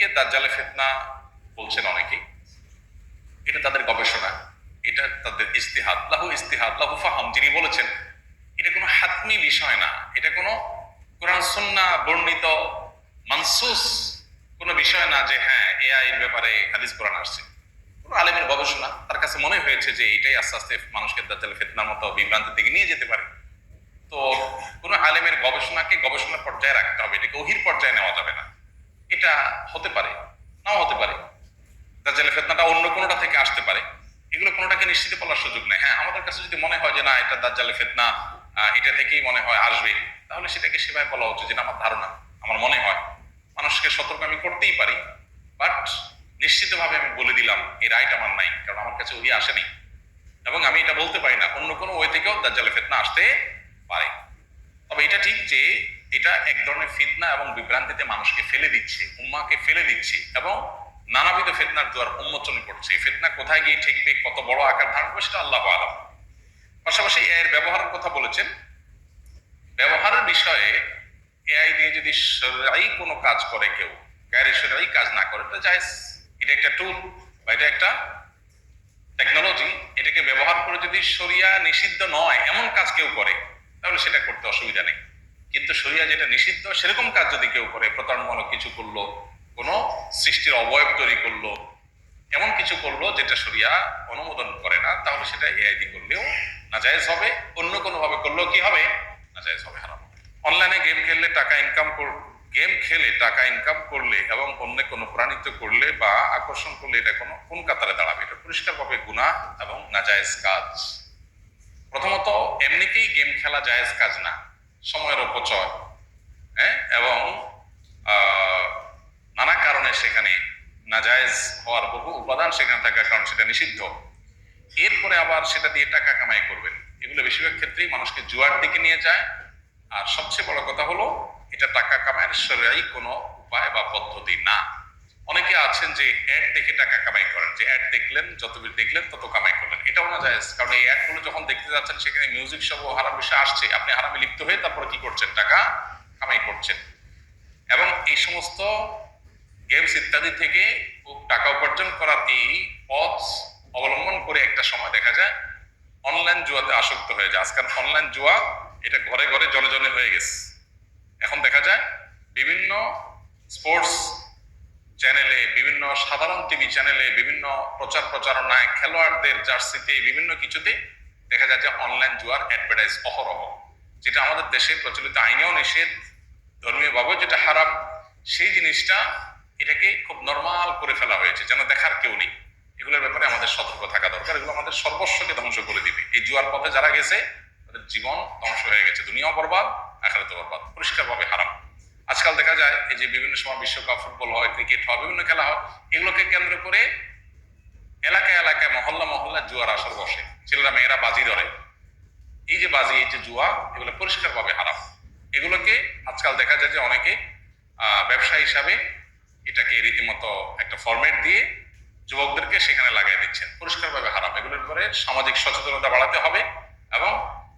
এমনিকে দাজ্জালে ফেতনা বলছেন অনেকেই। এটা তাদের গবেষণা। এটা তাদের ইস্তিহাদ লাহু ইস্তিহাদ লাহু ফাহাম যিনি বলেছেন, এটা কোনো হাতমি বিষয় না। এটা কোনো কোরআন সুন্না বর্ণিত মানসুস কোনো বিষয় না যে হ্যাঁ এআই এর ব্যাপারে হাদিস কোরআন আসছে। কোনো আলেমের গবেষণা। তার কাছে মনে হয়েছে যে, এটাই আস্তে আস্তে মানুষকে দাজ্জাল ফেতনার মতো বিভ্রান্তির দিকে নিয়ে যেতে পারে। তো কোনো আলেমের গবেষণাকে গবেষণার পর্যায়ে রাখতে হবে। এটাকে ওহির পর্যায়ে নেওয়া যাবে না। এটা হতে পারে, নাও হতে পারে। দাজ্জালের ফেতনাটা অন্য কোনোটা থেকে আসতে পারে। এগুলো কোনোটাকে নিশ্চিত বলার সুযোগ নেই। হ্যাঁ আমাদের কাছে যদি মনে হয় যে না, এটা দাজ্জালের ফেতনা এটা থেকেই মনে হয় আসবে, তাহলে সেটাকে সেভাবে বলা উচিত যেটা আমার ধারণা, আমার মনে হয়। মানুষকে সতর্ক আমি করতেই পারি, বাট নিশ্চিতভাবে আমি বলে দিলাম, এই রাইট আমার নাই, কারণ আমার কাছে ওই আসেনি। এবং আমি এটা বলতে পারি না, অন্য কোনো ওয়ে থেকেও দাজ্জালের ফেতনা আসতে পারে। তবে এটা ঠিক যে এটা এক ধরনের ফিতনা এবং বিভ্রান্তিতে মানুষকে ফেলে দিচ্ছে, উম্মাকে ফেলে দিচ্ছে এবং নানাবিধ ফেতনার দুয়ার উন্মোচন করছে। ফেতনা কোথায় গিয়ে ঠেকবে, কত বড় আকার ধারণ করবে সেটা আল্লাহ আলম। পাশাপাশি এর ব্যবহারের কথা বলেছেন। ব্যবহারের বিষয়ে এআই দিয়ে যদি সরাই কোনো কাজ করে কেউ, গায়ের সরাই কাজ না করে তো জায়েজ। এটা একটা টুল বা এটা একটা টেকনোলজি এটাকে ব্যবহার করে যদি শরিয়া নিষিদ্ধ নয়, এমন কাজ কেউ করে, তাহলে সেটা করতে অসুবিধা নেই। কিন্তু শরিয়া যেটা নিষিদ্ধ, সেরকম কাজ যদি কেউ করে প্রতারণামূলক কিছু করল, কোনো সৃষ্টির অবয়ব তৈরি করল, এমন কিছু করল যেটা শরিয়া অনুমোদন করে না, তাহলে সেটা এআইডি করলেও নাজায়েজ হবে, অন্য কোনো ভাবে করলেও কি হবে? নাজায়েজ হবে, হারাম অনলাইনে গেম খেললে টাকা ইনকাম কর গেম খেলে টাকা ইনকাম করলে এবং অন্য কোনো প্রাণিত করলে বা আকর্ষণ করলে এটা কোনো কোন কাতারে দাঁড়াবে? এটা পরিষ্কারভাবে গুণা এবং নাজায়েজ কাজ। প্রথমত এমনিতেই গেম খেলা জায়েজ কাজ না। সময়ের অপচয় হ্যাঁ? এবং নানা কারণে সেখানে নাজায়েজ হওয়ার বহু উপাদান সেখানে থাকার কারণ সেটা নিষিদ্ধ। এরপরে আবার সেটা দিয়ে টাকা কামাই করবেন। এগুলো বেশিরভাগ ক্ষেত্রেই মানুষকে জুয়ার দিকে নিয়ে যায়। আর সবচেয়ে বড় কথা হলো, এটা টাকা কামাইয়ের সরাই কোনো উপায় বা পদ্ধতি না। অনেকে আছেন যে অ্যাড দেখে টাকা কামাই করেন, যে অ্যাড দেখলেন, যত বেশি দেখলেন, তত কামাই করলেন। এটাও না যায়, কারণ এই অ্যাডগুলো যখন দেখতে যাচ্ছেন, সেখানে মিউজিক সহ হারাম বিষয় আসছে। আপনি হারামে লিপ্ত হয়ে তারপরে কি করছেন? টাকা কামাই করছেন। এবং এই সমস্ত গেমস ইত্যাদি থেকে টাকা উপার্জন করার এই পথ অবলম্বন করে একটা সময় দেখা যায় অনলাইন জুয়াতে আসক্ত হয়ে যায়। আজকাল অনলাইন জুয়া, এটা ঘরে ঘরে জনে জনে হয়ে গেছে। এখন দেখা যায়, বিভিন্ন স্পোর্টস চ্যানেলে বিভিন্ন সাধারণ টিভি চ্যানেলে বিভিন্ন প্রচার প্রচারণায় খেলোয়াড়দের জার্সিতে বিভিন্ন কিছুতে দেখা যায় যে অনলাইন জুয়ার অ্যাডভার্টাইজ অহরহ, যেটা আমাদের দেশে প্রচলিত আইনেও নিষেধ ধর্মীয়ভাবে যেটা হারাম, সেই জিনিসটা এটাকে খুব নর্মাল করে ফেলা হয়েছে, যেন দেখার কেউ নেই। এগুলোর ব্যাপারে আমাদের সতর্ক থাকা দরকার, এগুলো আমাদের সর্বস্বকে ধ্বংস করে দিবে। এই জুয়ার পথে যারা গেছে, তাদের জীবন ধ্বংস হয়ে গেছে, দুনিয়াও বরবাদ আখারাতে বরবাদ, পরিষ্কারভাবে হারাম। আজকাল দেখা যায় এই যে বিভিন্ন সময় বিশ্বকাপ ফুটবল হয়, ক্রিকেট হয়, বিভিন্ন খেলা হয়, এগুলোকে কেন্দ্র করে এলাকায় এলাকায় মহল্লা মহল্লা জুয়ার আসর বসে। ছেলেরা, মেয়েরা বাজি ধরে। এই যে বাজি, এই যে জুয়া, এগুলো পরিষ্কারভাবে হারাম। এগুলোকে আজকাল দেখা যায় যে অনেকে ব্যবসা হিসাবে এটাকে রীতিমতো একটা ফরম্যাট দিয়ে যুবকদেরকে সেখানে লাগাই দিচ্ছেন। পরিষ্কারভাবে হারাম। এগুলোর পরে সামাজিক সচেতনতা বাড়াতে হবে এবং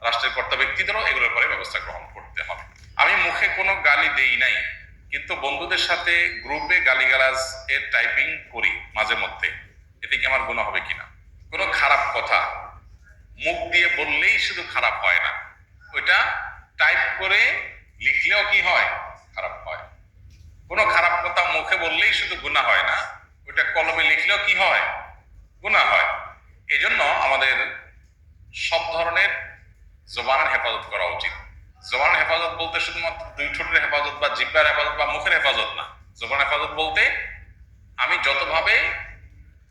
রাষ্ট্রের কর্তা ব্যক্তিদেরও এগুলোর উপরে ব্যবস্থা গ্রহণ করতে হবে। আমি মুখে কোনো গালি দেই নাই, কিন্তু বন্ধুদের সাথে গ্রুপে গালিগালাজ এর টাইপিং করি মাঝে মধ্যে। এতে কি আমার গুণা হবে কিনা? কোনো খারাপ কথা। মুখ দিয়ে বললেই শুধু খারাপ হয় না। ওইটা টাইপ করে লিখলেও কি হয়? খারাপ হয়। কোনো খারাপ কথা মুখে বললেই শুধু গুণা হয় না, ওইটা কলমে লিখলেও কি হয়? গুণা হয়। এই জন্য আমাদের সব ধরনের জবানের হেফাজত করা উচিত। জবানের হেফাজত বলতে শুধুমাত্র দুই ঠোঁটের হেফাজত বা জিব্বার হেফাজত বা মুখের হেফাজত না। জবান হেফাজত বলতে আমি যতভাবে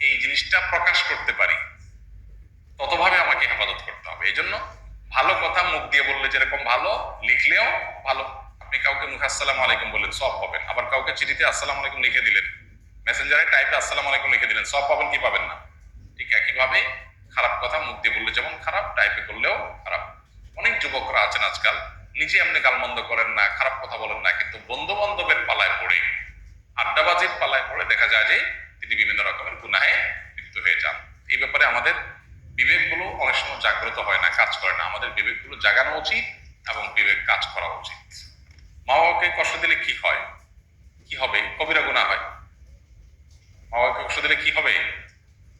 এই জিনিসটা প্রকাশ করতে পারি, ততভাবে আমাকে হেফাজত করতে হবে। এই জন্য ভালো কথা মুখ দিয়ে বললে যেরকম ভালো, লিখলেও ভালো। আপনি কাউকে মুখে আসসালামু আলাইকুম বললেন, সব পাবেন। আবার কাউকে চিঠিতে আসসালাম আলাইকুম লিখে দিলেন, মেসেঞ্জারে টাইপে আসসালাম আলাইকুম লিখে দিলেন, সব পাবেন কি পাবেন না? ঠিক একইভাবে খারাপ কথা মুখ দিয়ে বললে যেমন খারাপ, টাইপে করলেও খারাপ। অনেক যুবকরা আছেন আজকাল। নিজে আপনি গালমন্দ করেন না, খারাপ কথা বলেন না, কিন্তু বন্ধু বান্ধবের পালায় পড়ে, আড্ডাবাজির পালায় পড়ে দেখা যায় যে তিনি বিভিন্ন রকমের গুনাহে লিপ্ত হয়ে যান। এই ব্যাপারে আমাদের বিবেকগুলো অনেক সময় জাগ্রত হয় না, কাজ করে না। আমাদের বিবেকগুলো জাগানো উচিত এবং বিবেক কাজ করা উচিত। মা বাবাকে কষ্ট দিলে কি হয়? কি হবে? কবিরা গুণা হয়। মা বাবাকে কষ্ট দিলে কি হবে?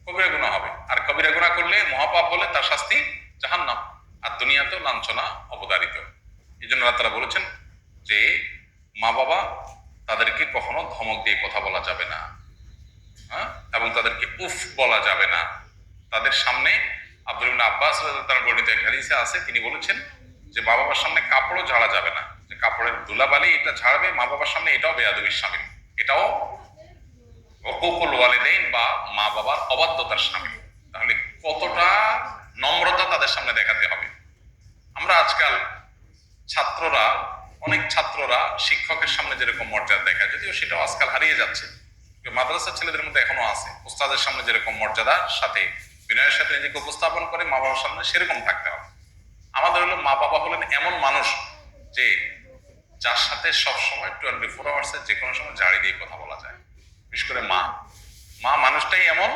কবিরা গুণা হবে। আর কবিরা গুণা করলে মহাপাপ বলে তার শাস্তি জাহান্নাম। আর দুনিয়াতেও লাঞ্ছনা, অবদারিত। তারা বলেছেন যে মা বাবা তাদেরকে কখনো ধমক দিয়ে কথা বলা যাবে না হ্যাঁ? এবং তাদেরকে উফ বলা যাবে না। তাদের সামনে আব্দুল আব্বাস তার বর্ণিত এক হাদিসে আছে, তিনি বলেছেন যে মা বাবার সামনে কাপড়ও ঝাড়া যাবে না। যে কাপড়ের ধুলাবালি এটা ঝাড়বে, মা বাবার সামনে এটাও বেয়াদবির সামিল। এটাও অকুকুল দেন বা মা বাবার অবাধ্যতার সামিল। তাহলে কতটা নম্রতা তাদের সামনে দেখাতে হবে। আমরা আজকাল ছাত্ররা, অনেক ছাত্ররা শিক্ষকের সামনে যেরকম মর্যাদা দেখায়, যদিও সেটাও আজকাল হারিয়ে যাচ্ছে। মাদ্রাসার ছেলেদের মধ্যে এখনও আছে। উস্তাদের সামনে যেরকম মর্যাদার সাথে বিনয়ের সাথে নিজেকে উপস্থাপন করে মা বাবার সামনে সেরকম থাকতে হবে। আমাদের হলো মা বাবা হলেন এমন মানুষ যে যার সাথে সব সময় টোয়েন্টি ফোর আওয়ার্সে যে কোনো সময় জাড়ি দিয়ে কথা বলা যায়। বিশেষ করে মা। মা মানুষটাই এমন,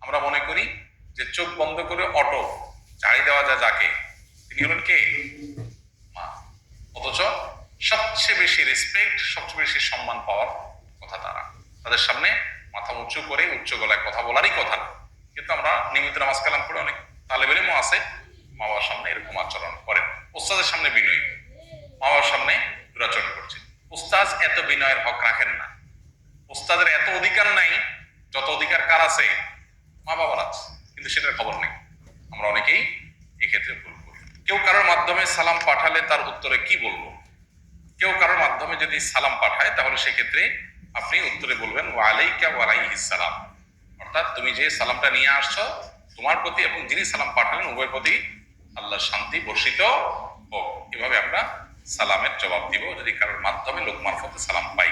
আমরা মনে করি যে চোখ বন্ধ করে অটো ঝাড়ি দেওয়া যায় যাকে। তিনি হলেন কে? সবচেয়ে বেশি রেসপেক্ট সবচেয়ে বেশি সম্মান পাওয়ার কথা তারা। তাদের সামনে মাথা উঁচু করে, উচ্চ গলায় কথা বলারই কথা না। কিন্তু আমরা নিয়মিত নামাজ কালাম করে অনেক তালেবেলেমও আছে, মা বাবার সামনে এরকম আচরণ করেন। ওস্তাদের সামনে বিনয়ী। মা বাবার সামনে দুরাচরণ করছে উস্তাজ এত বিনয়ের হক রাখেন না। ওস্তাদের এত অধিকার নাই, যত অধিকার কার আছে? মা বাবার আছে, কিন্তু সেটার খবর নেই। আমরা অনেকেই এক্ষেত্রে ভুল করি। কেউ কারোর মাধ্যমে সালাম পাঠালে তার উত্তরে কি বলব? কেউ কারোর মাধ্যমে যদি সালাম পাঠায়, তাহলে সেক্ষেত্রে আপনি উত্তরে বলবেন, ওয়ালাইকা ওয়ালাইহিস সালাম। অর্থাৎ তুমি যে সালামটা নিয়ে আসছো, তোমার প্রতি এবং যিনি সালাম পাঠালেন, উভয়ের প্রতি আল্লাহ শান্তি বর্ষিত হোক। এভাবে আমরা সালামের জবাব দিব। যদি কারোর মাধ্যমে লোক মারফতে সালাম পাই।